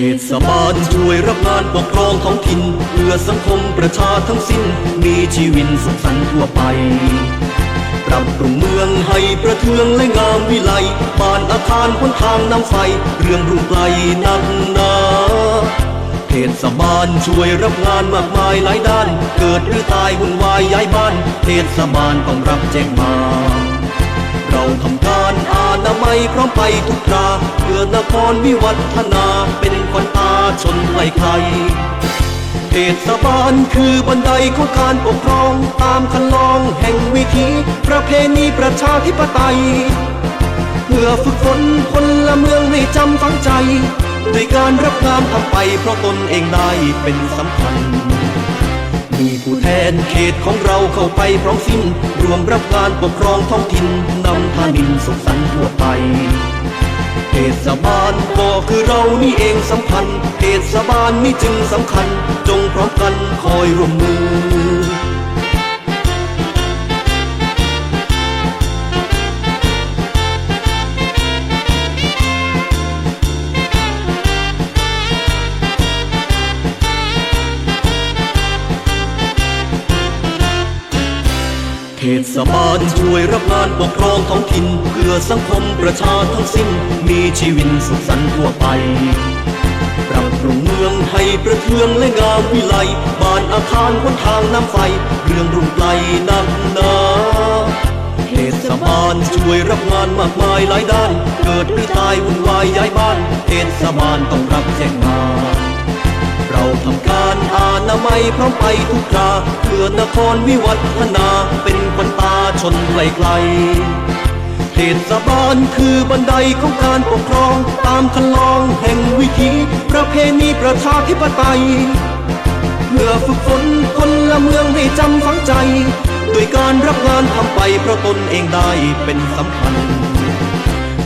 เทศบาลช่วยรับงานปกครองท้องถิ่นเพื่อสังคมประชาทั้งสิ้น มีชีวิตสุขสันต์ทั่วไป ปรับปรุงเมืองให้ประเทืองและงามวิไลบ้านอาคารหนทางน้ำไฟ เรื่องรุ่งไกลนักนาเทศบาลช่วยรับงานมากมายหลายด้าน เกิดหรือตายวุ่นวายย้ายบ้าน เทศบาลต้องรับแจ้งมา เราทำการอาณาไมยพร้อมไปทุกคราเพื่อนครวิวัฒนาเป็นคนตาชนไกลใครเทศบาลคือบันไดของการปกครอง ตามคันลองแห่งวิถีประเพณีประชาธิปไตย เพื่อฝึกฝนคนละเมืองให้จำฝังใจ ด้วยการรับงานทำไปเพราะตนเองได้เป็นสำคัญ มีผู้แทนเขตของเราเข้าไปพร้อมสิ้น รวมรับการปกครองท้องถิ่นนำพาดินสุขสันต์ทั่วไปเทศบาลก็คือเรานี่เองสำคัญเทศบาลนี่จึงสำคัญ จงพร้อมกันคอยร่วมมือ เทศบาลช่วยรับงานปกครองท้องถิ่นเพื่อสังคมประชาทั้งสิ้น มีชีวิตสุขสันต์ทั่วไป ปรับปรุงเมืองให้ประเทืองและงามวิไลบ้านอาคารหนทางน้ำไฟ เรื่องรุ่งไกลนักหนาเทศบาลช่วยรับงานมากมายหลายด้าน เกิดหรือตายวุ่นวายย้ายบ้าน เทศบาลต้องรับแจ้งมา เราทำการอาณาไมยพร้อมไปทุกคราเพื่อนครวิวัฒนา เป็นคนตาชนไกลไกลเทศบาลคือบันไดของการปกครอง ตามคันลองแห่งวิถีประเพณีประชาธิปไตยเพื่อฝึกฝนคนละเมืองให้จำฝังใจด้วยการรับงานทำไปเพราะตนเองได้เป็นสำคัญ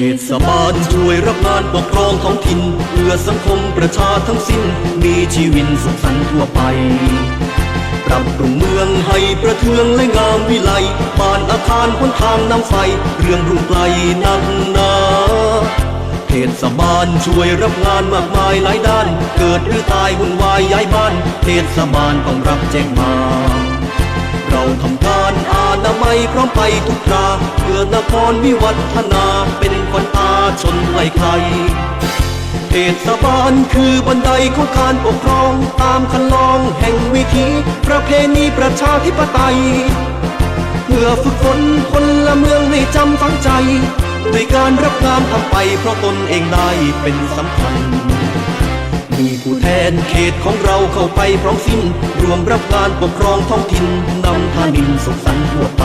เทศบาลช่วยรับงานปกครองท้องถิ่นเพื่อสังคมประชาทั้งสิ้น มีชีวิตสุขสันต์ทั่วไป ปรับปรุงเมืองให้ประเทืองและงามวิไลบ้านอาคารหนทางน้ำไฟ เรื่องรุ่งไกลนักหนาเทศบาลช่วยรับงานมากมายหลายด้าน เกิดหรือตายวุ่นวายย้ายบ้าน เทศบาลต้องรับแจ้งมาเราทำการอาณาไมยพร้อมไปทุกคราเพื่อนครวิวัฒนาเป็นคนตา ชนไกลใครเทศบาลคือบันไดของการปกครอง ตามคันลองแห่งวิถีประเพณีประชาธิปไตย เพื่อฝึกฝนคนละเมืองให้จำฝังใจด้วยการรับงานทำไปเพราะตนเองได้เป็นสำคัญ มีผู้แทนเขตของเราเข้าไปพร้อมสิ้น รวมรับการปกครองท้องถิ่นนำทานินสุขสันต์ทั่วไป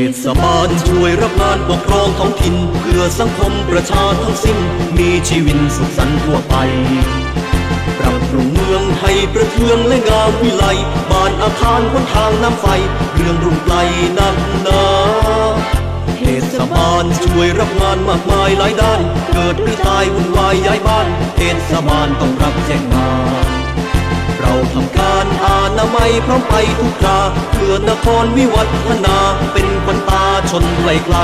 เทศบาลช่วยรับงานปกครองท้องถิ่นเพื่อสังคมประชาทั้งสิ้น มีชีวิตสุขสันต์ทั่วไป ปรับปรุงเมืองให้ประเทืองและงามวิไลบ้านอาคารหนทางน้ำไฟ เรื่องรุ่งไกลนักนาเทศบาลช่วยรับงานมากมายหลายด้าน เกิดหรือตายวุ่นวายย้ายบ้าน เทศบาลต้องรับแจ้งมา เราทำการอาณาไมยพร้อมไปทุกคราเพื่อนครวิวัฒนาเป็นควันตาชนไกลไกล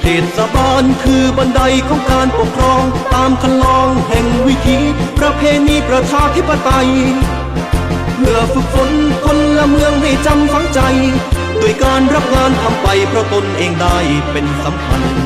เทศบาลคือบันไดของการปกครอง ตามคันลองแห่งวิถีประเพณีประชาธิปไตยเพื่อฝึกฝนคนละเมืองให้จำฝังใจด้วยการรับงานทำไปเพราะตนเองได้เป็นสำคัญ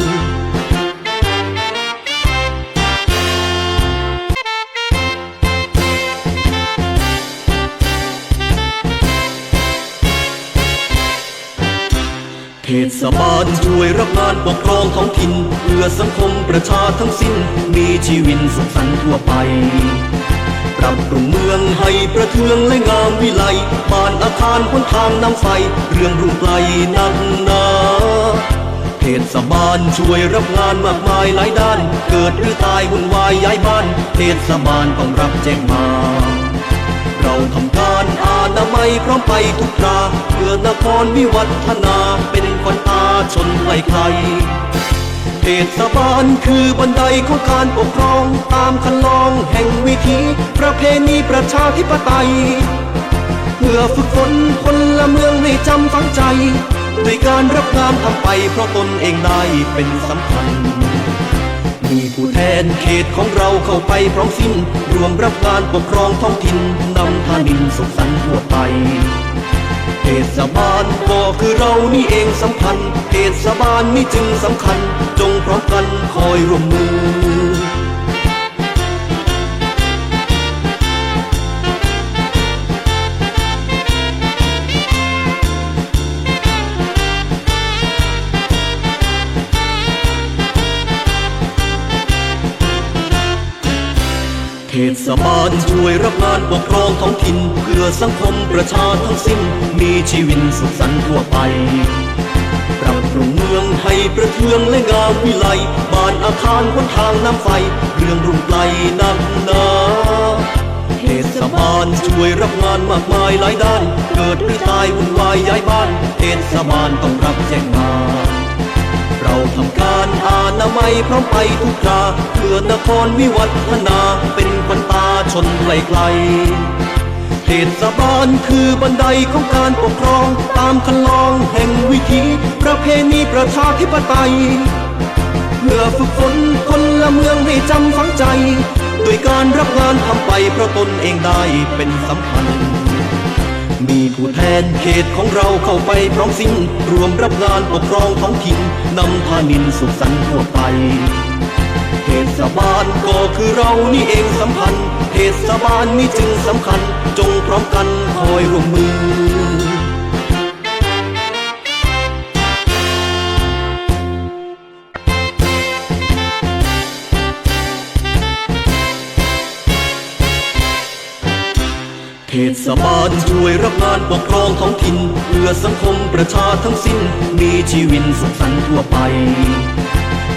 เทศบาลช่วยรับงานปกครองท้องถิ่นเพื่อสังคมประชาทั้งสิ้น มีชีวิตสุขสันต์ทั่วไปปรับปรุงเมืองให้ประเทืองและงามวิไลบ้านอาคารหนทางน้ำไฟเรื่องรุ่งไกลนักหนาเทศบาลช่วยรับงานมากมายหลายด้าน เกิดหรือตายวุ่นวายย้ายบ้าน เทศบาลต้องรับแจ้งมา เราทำกา รอานามัยพร้อมไปทุกคราเพื่อนครวิวัฒนาเป็นคนตาชนไกลใครเทศบาลคือบันไดของการปกครอง ตามคันลองแห่งวิถีประเพณีประชาธิปไตย เพื่อฝึกฝนคนละเมืองให้จำฝังใจ ด้วยการรับงานทำไปเพราะตนเองได้เป็นสำคัญ มีผู้แทนเขตของเราเข้าไปพร้อมสิ้น รวมรับการปกครองท้องถิ่นนำทานินสุขสันต์ทั่วไปเทศบาลก็คือเรานี่เองสำคัญเทศบาลนี่จึงสำคัญ จงพร้อมกันคอยร่วมมือ บาลช่วยรับงานปกครองท้องถิ่นเพื่อสังคมประชาทั้งสิ้น มีชีวิตสุขสันต์ทั่วไป ปรับปรุงเมืองให้ประเทืองและงามวิไลบ้านอาคารหนทางน้ำไฟ เรื่องรุ่งไกลนักหนาเทศบาลช่วยรับงานมากมายหลายด้าน เกิดหรือตายวุ่นวายย้ายบ้านเทศบาลต้องรับแจ้งมา เราทำการอานาไมัยพร้อมไปทุกคราเพื่อนครวิวัฒนาเป็นคนตาชนไกลๆเทศบาลคือบันไดของการปกครอง ตามคันลองแห่งวิถีประเพณีประชาธิปไตยเพื่อฝึกฝนคนละเมืองให้จำฝังใจ ด้วยการรับงานทำไปเพราะตนเองได้เป็นสำคัญ มีผู้แทนเขตของเราเข้าไปพร้อมสิ้นรวมรับงานปกครองท้องถิ่นนำพานินสุขสันต์ทั่วไปเทศบาลก็คือเรานี่เองสำคัญเทศบาลนี่จึงสำคัญ จงพร้อมกันคอยร่วมมือ เทศบาลช่วยรับงานปกครองท้องถิ่นเพื่อสังคมประชาทั้งสิ้น มีชีวิตสุขสันต์ทั่วไป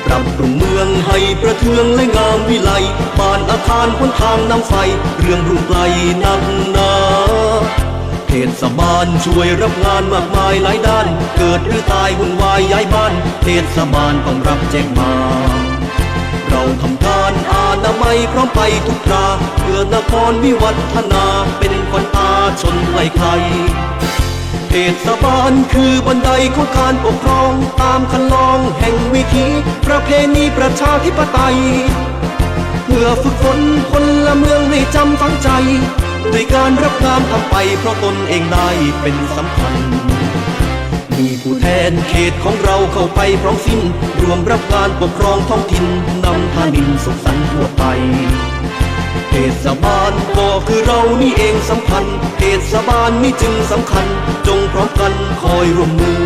ปรับปรุงเมืองให้ประเทืองและงามวิไลบ้านอาคารหนทางน้ำไฟ เรื่องรุ่งไกลนักนาเทศบาลช่วยรับงานมากมายหลายด้าน เกิดหรือตายวุ่นวายย้ายบ้าน เทศบาลต้องรับแจ้งมา เราทำการอา นามัยพร้อมไปทุกคราเพื่อนครวิวัฒนาเป็นคนตาชนไกลใครเทศบาลคือบันไดของการปกครอง ตามคันลองแห่งวิถีประเพณีประชาธิปไตย เพื่อฝึกฝนคนละเมืองให้จำฝังใจด้วยการรับงานทำไปเพราะตนเองได้เป็นสำคัญ มีผู้แทนเขตของเราเข้าไปพร้อมสิ้น รวมรับการปกครองท้องถิ่นนำทานินสุขสันต์ทั่วไปเทศบาลก็คือเรานี่เองสำคัญเทศบาลนี่จึงสำคัญ จงพร้อมกันคอยร่วมมือ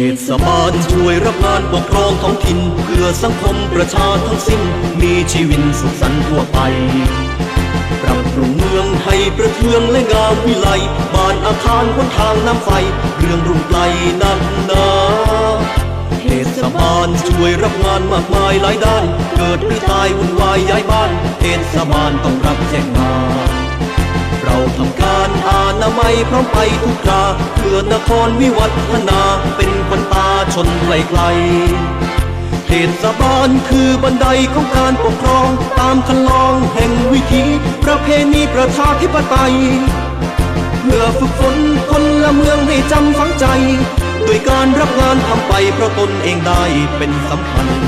เทศบาลช่วยรับงานปกครองท้องถิ่นเพื่อสังคมประชาทั้งสิ้น มีชีวิตสุขสันต์ทั่วไปปรับปรุงเมืองให้ประเทืองและงามวิไลบ้านอาคารหนทางน้ำไฟ เรื่องรุ่งไกลนักหนาเทศบาลช่วยรับงานมากมายหลายด้าน เกิดหรือตายวุ่นวายย้ายบ้านเทศบาลต้องรับแจ้งมา เราทำการ อานามัยพร้อมไปทุกคราเพื่อนครวิวัฒนาเป็นคนตาชนไกลๆเทเทศบาลคือบันไดของการปกครอง ตามคันลองแห่งวิถีประเพณีประชาธิปไตย เพื่อฝึกฝนคนละเมืองให้จำฝังใจด้วยการรับงานทำไปเพราะตนเองได้เป็นสำคัญ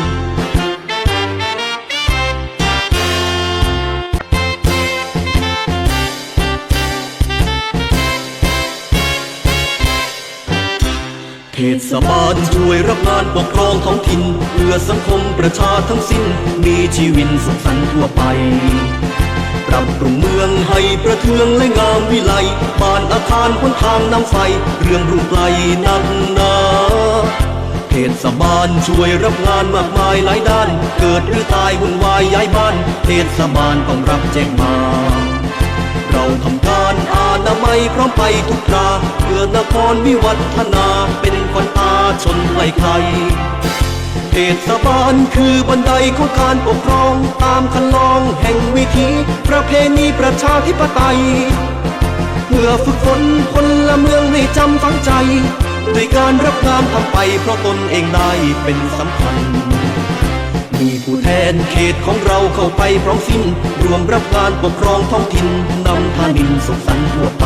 เทศบาลช่วยรับงานปกครองท้องถิ่นเพื่อสังคมประชาทั้งสิ้น มีชีวิตสุขสันต์ทั่วไปปรับปรุงเมืองให้ประเทืองและงามวิไลบ้านอาคารหนทางน้ำไฟ เรื่องรุ่งไกลนักนาเทศบาลช่วยรับงานมากมายหลายด้าน เกิดหรือตายวุ่นวายย้ายบ้าน เทศบาลต้องรับแจ้งมา เราทำการอานาไมัยพร้อมไปทุกคราเพื่อนครวิวัฒนาเป็น คนตาชนไกลเทศบาลคือบันไดของการปกครอง ตามคันลองแห่งวิถีประเพณีประชาธิปไตย เพื่อฝึกฝนคนละเมืองให้จำฝังใจด้วยการรับงานทำไปเพราะตนเองได้เป็นสำคัญ มีผู้แทนเขตของเราเข้าไปพร้อมสิ้น รวมรับงานปกครองท้องถิ่นนำทานินสุขสันต์ทั่วไป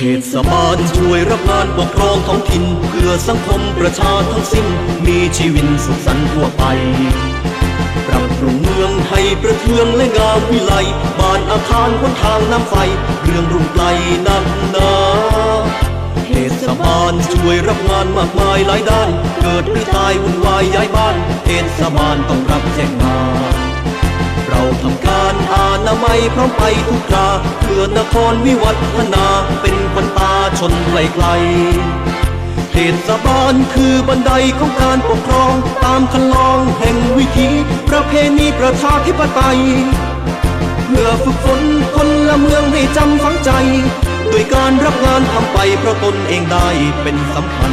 เทศบาลช่วยรับงานปกครองท้องถิ่นเพื่อสังคมประชาทั้งสิ้น มีชีวิตสุขสันต์ทั่วไป ปรับปรุงเมืองให้ประเทืองและงามวิไลบ้านอาคารหนทางน้ำไฟ เรื่องรุ่งไกลนักหนาเทศบาลช่วยรับงานมากมายหลายด้าน เกิดหรือตายวุ่นวายย้ายบ้าน เทศบาลต้องรับแจ้งมา เราทำการอานาไมัยพร้อมไปทุกคราเพื่อนครวิวัฒนาเป็นคนตาชนไกลๆเทศบาลคือบันไดของการปกครองตามคันลองแห่งวิถีประเพณีประชาธิปไตยเพื่อฝึกฝนคนละเมืองให้จำฝังใจด้วยการรับงานทำไปเพราะตนเองได้เป็นสำคัญ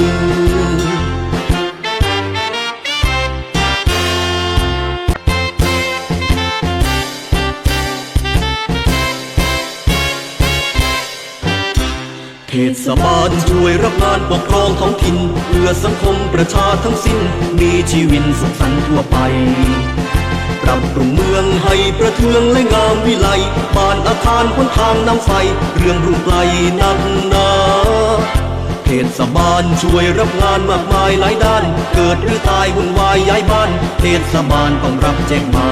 ือ บาลช่วยรับงานปกครองท้องถิ่นเพื่อสังคมประชาทั้งสิ้น มีชีวิตสุขสันต์ทั่วไป ปรับปรุงเมืองให้ประเทืองและงามวิไลบ้านอาคารหนทางน้ำไฟ เรื่องรุ่งไกลนักนาเทศบาลช่วยรับงานมากมายหลายด้าน เกิดหรือตายวุ่นวายย้ายบ้าน เทศบาลต้องรับแจ้งมา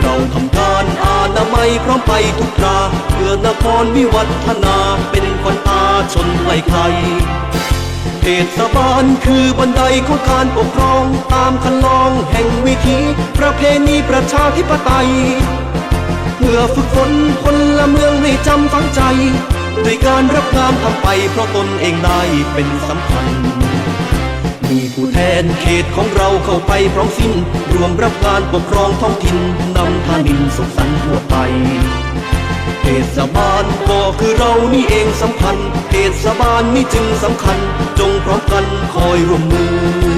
เราทำการอานาไมัยพร้อมไปทุกคราเพื่อนครวิวัฒนาเป็นคนตา ชนไกลใครเทศบาลคือบันไดของการปกครอง ตามคันลองแห่งวิถีประเพณีประชาธิปไตย เพื่อฝึกฝนคนละเมืองให้จำฝังใจด้วยการรับงานทำไปเพราะตนเองได้เป็นสำคัญ มีผู้แทนเขตของเราเข้าไปพร้อมสิ้น รวมรับงานปกครองท้องถิ่นนำทานินสุขสันต์ทั่วไป เทศบาลก็คือเรานี่เองสำคัญเทศบาลนี่จึงสำคัญ จงพร้อมกันคอยร่วมมือ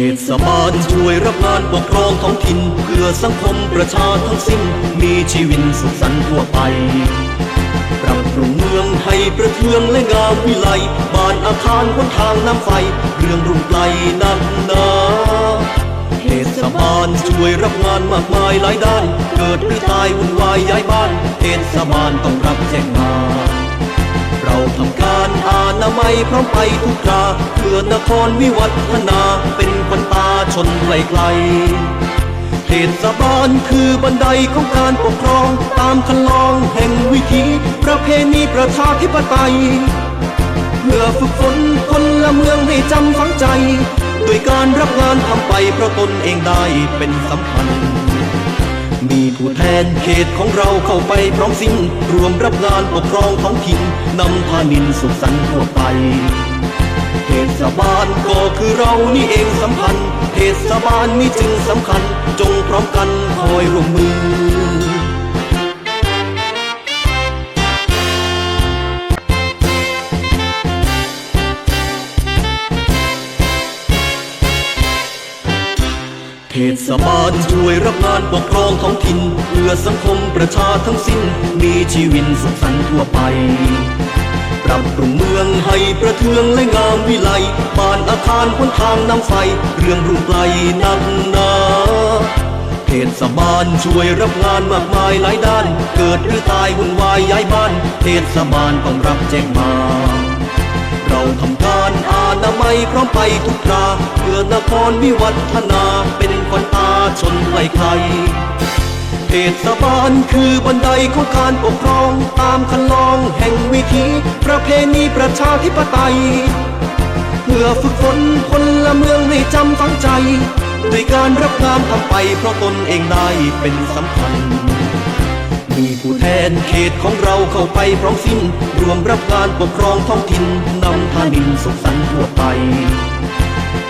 เทศบาลช่วยรับงานปกครองท้องถิ่นเพื่อสังคมประชาทั้งสิ้นมี ชีวิตสุขสันต์ทั่วไปปรับปรุงเมืองให้ประเทืองและงามวิไลบ้านอาคารหนทางน้ำไฟ เรื่องรุ่งไกลนักหนาเทศบาลช่วยรับงานมากมายหลายด้าน เกิดหรือตายวุ่นวายย้ายบ้านเทศบาลต้องรับแจ้งมาเราทำการอานาไมัยพร้อมไปทุกคราเพื่อนครวิวัฒนาเป็นควันตาชนไกลไกล เทศบาลคือบันไดของการปกครอง ตามคันลองแห่งวิถีประเพณีประชาธิปไตย เพื่อฝึกฝนคนละเมืองให้จำฝังใจด้วยการรับงานทำไปเพราะตนเองได้เป็นสำคัญ มีผู้แทนเขตของเราเข้าไปพร้อมสิ้น รวมรับงานปกครองท้องถิ่นนำพานินสุขสันต์ทั่วไป เทศบาลก็คือเรานี่เองสำคัญ เทศบาลนี่จึงสำคัญ จงพร้อมกันคอยร่วมมือ เทศบาลช่วยรับงานปกครองท้องถิ่นเพื่อสังคมประชาทั้งสิ้น มีชีวิตสุขสันต์ทั่วไป ปรับปรุงเมืองให้ประเทืองและงามวิไลบ้านอาคารหนทางน้ำไฟ เรื่องรุ่งไกลนักหนาเทศบาลช่วยรับงานมากมายหลายด้าน เกิดหรือตายวุ่นวายย้ายบ้าน เทศบาลต้องรับแจ้งมา เราทำการอานาไมัยพร้อมไปทุกคราเพื่อนครวิวัฒนาเป็นคนตาชนไกลใคร เทศบาลคือบันไดของการปกครอง ตามคันลองแห่งวิถีประเพณีประชาธิปไตย เพื่อฝึกฝนคนละเมืองให้จำฝังใจด้วยการรับงานทำไปเพราะตนเองได้เป็นสำคัญ มีผู้แทนเขตของเราเข้าไปพร้อมสิ้น รวมรับงานปกครองท้องถิ่นนำทานินสุขสันต์ทั่วไป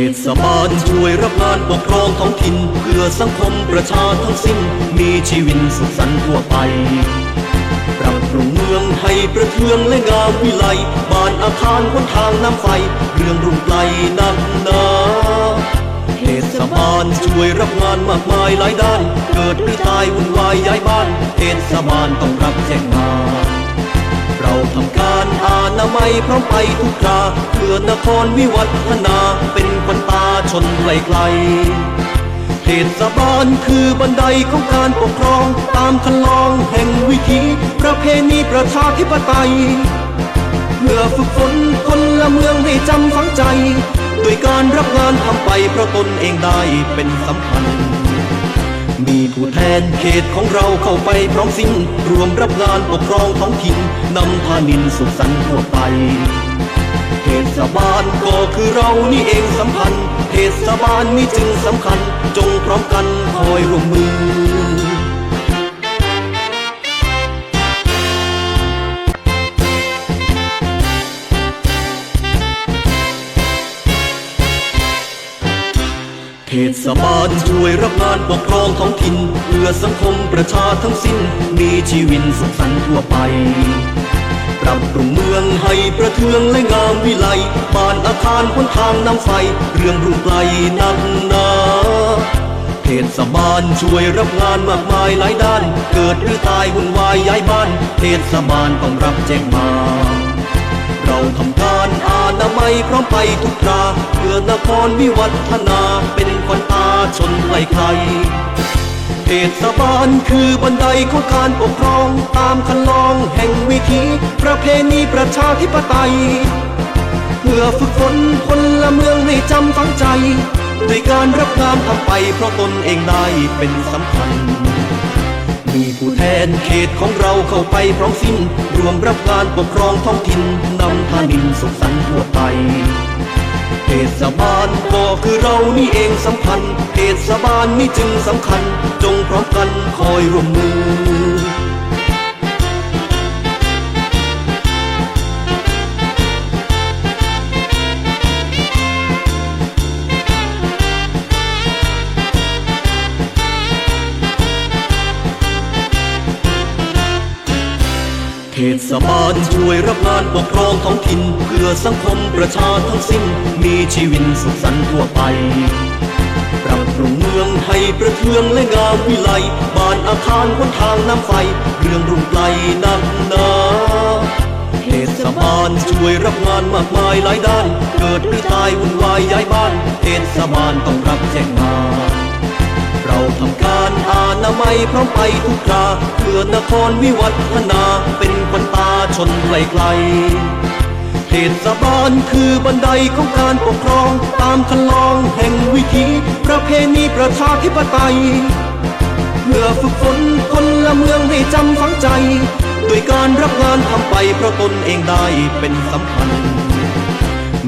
ทศบาลช่วยรับงานปกครองท้องถิ่นเพื่อสังคมประชาทั้งสิ้น มีชีวิตสุขสันต์ทั่วไป ปรับปรุงเมืองให้ประเทืองและงามวิไลบ้านอาคารหนทางน้ำไฟ เรื่องรุ่งไกลนักหนาเทศบาลช่วยรับงานมากมายหลายด้าน เกิดหรือตายวุ่นวายย้ายบ้าน เทศบาลต้องรับแจ้งมา เราทำการอานาไมัยพร้อมไปทุกคราเพื่อนครวิวัฒนาเป็นคนตาชนไกลไกลเทศบาลคือบันไดของการปกครองตามคันลองแห่งวิถีประเพณีประชาธิปไตยเพื่อฝึกฝนคนละเมืองให้จำฝังใจด้วยการรับงานทำไปเพราะตนเองได้เป็นสำคัญ มีผู้แทนเขตของเราเข้าไปพร้อมสิ้น รวมรับงานปกครองท้องถิ่นนำพานินสุขสันต์ทั่วไป เทศบาลก็คือเรานี่เองสำคัญเทศบาลนี่จึงสำคัญ จงพร้อมกันคอยร่วมมือ เทศบาลช่วยรับงานปกครองท้องถิ่นเพื่อสังคมประชาทั้งสิ้น มีชีวิตสุขสันต์ทั่วไป ปรับปรุงเมืองให้ประเทืองและงามวิไลบ้านอาคารหนทางน้ำไฟ เรื่องรุ่งไกลนักนาเทศบาลช่วยรับงานมากมายหลายด้าน เกิดหรือตายวุ่นวายย้ายบ้าน เทศบาลต้องรับแจ้งมา เราทำการอานาไมัยพร้อมไปทุกคราเพื่อนครวิวัฒนาเป็นควันตาชนไกลใครเทศบาลคือบันไดของการปกครอง ตามคันลองแห่งวิถีประเพณีประชาธิปไตย เพื่อฝึกฝนคนละเมืองให้จำฝังใจด้วยการรับงานทำไปเพราะตนเองได้เป็นสำคัญ มีผู้แทนเขตของเราเข้าไปพร้อมสิ้น รวมรับการปกครองท้องถิ่นนำทานินสุขสันต์ทั่วไปเทศบาลก็คือเรานี่เองสำคัญเทศบาลนี่จึงสำคัญ จงพร้อมกันคอยร่วมมือ ศบาลช่วยรับงานปกครองท้องถิ่น เพื่อสังคมประชาทั้งสิ้น มีชีวิตสุขสันต์ทั่วไปปรับปรุงเมืองให้ประเทืองและงามวิไลบ้านอาคารหนทางน้ำไฟ เรื่องรุ่งไกลนักหนาเทศบาลช่วยรับงานมากมายหลายด้าน เกิดหรือตายวุ่นวายย้ายบ้านเทศบาลต้องรับแจ้งมา เราทำการอานาไมัยพร้อมไปทุกคราเพื่อนครวิวัฒนาเป็นขวัญตาชนไกลๆเทศบาลคือบันไดของการปกครอง ตามคันลองแห่งวิถีประเพณีประชาธิปไตยเพื่อฝึกฝนคนละเมืองให้จำฝังใจด้วยการรับงานทำไปเพราะตนเองได้เป็นสำคัญ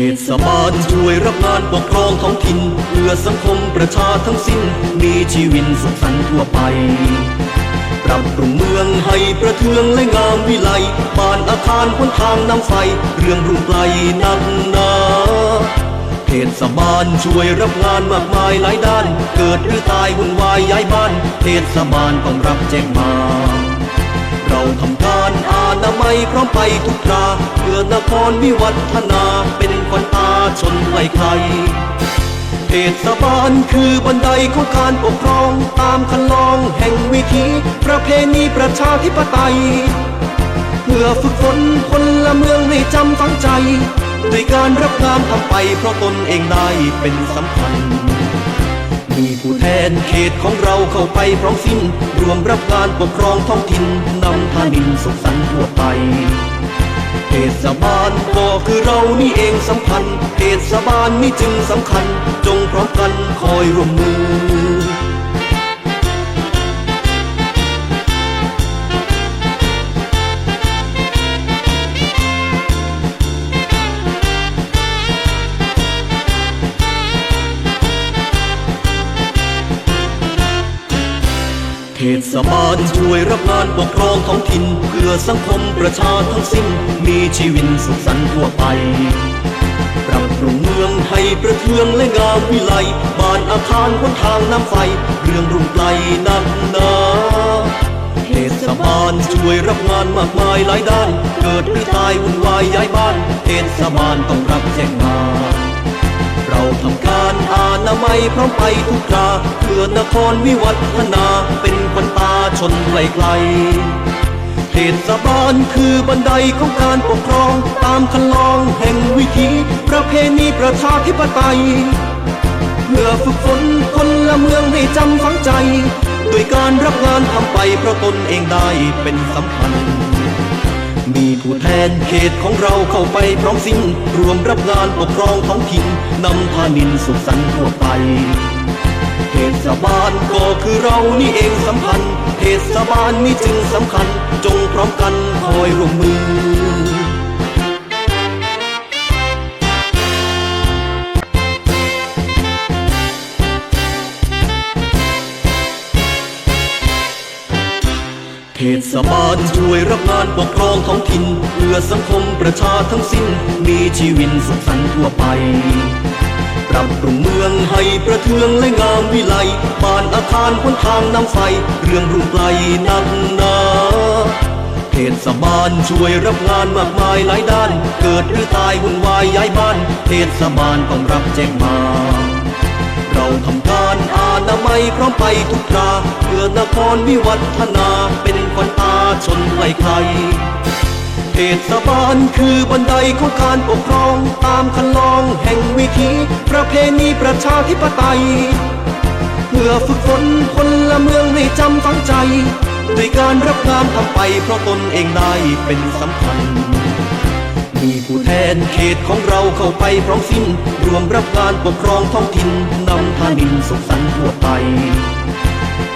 เทศบาลช่วยรับงานปกครองท้องถิ่นเพื่อสังคมประชาทั้งสิ้น มีชีวิตสุขสันต์ทั่วไป ปรับปรุงเมืองให้ประเทืองและงามวิไลบ้านอาคารหนทางน้ำไฟ เรื่องรุ่งไกลนักหนาเทศบาลช่วยรับงานมากมายหลายด้าน เกิดหรือตายวุ่นวายย้ายบ้าน เทศบาลต้องรับแจ้งมา เราทำการอา นามัยพร้อมไปทุกคราเพื่อนครวิวัฒนาเป็นขวัญตาชนไกลใครเทศบาลคือบันไดของการปกครอง ตามคันลองแห่งวิถีประเพณีประชาธิปไตย เพื่อฝึกฝนคนละเมืองให้จำฝังใจด้วยการรับงานทำไปเพราะตนเองได้เป็นสำคัญ มีผู้แทนเขตของเราเข้าไปพร้อมสิ้น รวมรับการปกครองท้องถิ่นนำทานินสุขสันต์ทั่วไปเทศบาลก็คือเรานี่เองสำคัญเทศบาลนี่จึงสำคัญ จงพร้อมกันคอยร่วม พื่อสังคมประชาทั้งสิ้น มีชีวิตสุขสันต์ทั่วไป ปรับปรุงเมืองให้ประเทืองและงามวิไลบ้านอาคารหนทางน้ำไฟ เรื่องรุ่งไกลนักหนาเทศบาลช่วยรับงานมากมายหลายด้าน เกิดหรือตายวุ่นวายย้ายบ้านเทศบาลต้องรับแจ้งมาเราทำการอานาไมัยพร้อมไปทุกคราเพื่อนครวิวัฒนาเป็นขวัญตาชนไกลๆเท ศบาลคือบันไดของการปกครอง ตามคันลองแห่งวิถีประเพณีประชาธิปไตยเพื่อฝึกฝนคนละเมืองให้จำฝังใจ ด้วยการรับงานทำไปเพราะตนเองได้เป็นสำคัญ มีผู้แทนเขตของเราเข้าไปพร้อมสิ้น รวมรับงานปกครองท้องถิ่นนำพานินสุขสันต์ทั่วไป ศบาลก็คือเรานี่เองสำคัญเทศบาลนี่จึงสำคัญ จงพร้อมกันคอยร่วมมือ เทศบาลช่วยรับงานปกครองท้องถิ่นเพื่อสังคมประชาทั้งสิ้น มีชีวิตสุขสันต์ทั่วไป ปรับปรุงเมืองให้ประเทืองและงามวิไลบ้านอาคารหนทางน้ำไฟ เรื่องรุ่งไกลนักนาเทศบาลช่วยรับงานมากมายหลายด้าน เกิดหรือตายวุ่นวายย้ายบ้าน เทศบาลต้องรับแจ้งมาเราทำการอานาไมัยพร้อมไปทุกคราเพื่อนครวิวัฒนาเป็นขวัญตาชนไกลใคร เทศบาลคือบันไดของการปกครอง ตามคันลองแห่งวิถีประเพณีประชาธิปไตย เพื่อฝึกฝนคนละเมืองให้จำฝังใจด้วยการรับงานทำไปเพราะตนเองได้เป็นสำคัญ มีผู้แทนเขตของเราเข้าไปพร้อมสิ้น รวมรับงานปกครองท้องถิ่นนำทานินสุขสันต์ทั่วไป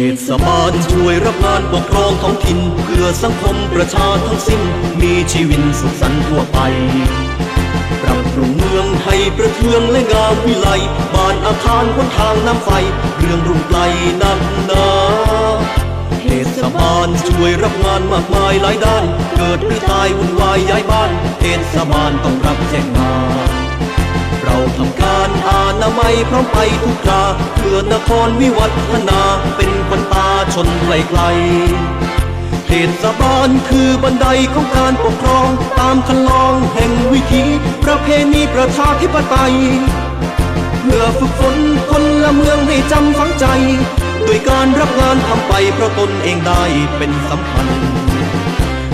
เทศบาลช่วยรับงานปกครองท้องถิ่นเพื่อสังคมประชาทั้งสิ้น มีชีวิตสุขสันต์ทั่วไปปรับปรุงเมืองให้ประเทืองและงามวิไลบ้านอาคารหนทางน้ำไฟ เรื่องรุ่งไกลนักหนาเทศบาลช่วยรับงานมากมายหลายด้าน เกิดหรือตายวุ่นวายย้ายบ้านเทศบาลต้องรับแจ้งมาำการอานามัยพร้อมไปทุกคราเพื่อนครวิวัฒนาเป็นขวัญตาชนไกลๆเทศบาลคือบันไดของการปกครอง ตามคันลองแห่งวิถีประเพณีประชาธิปไตย เพื่อฝึกฝนคนละเมืองให้จำฝังใจด้วยการรับงานทำไปเพราะตนเองได้เป็นสำคัญ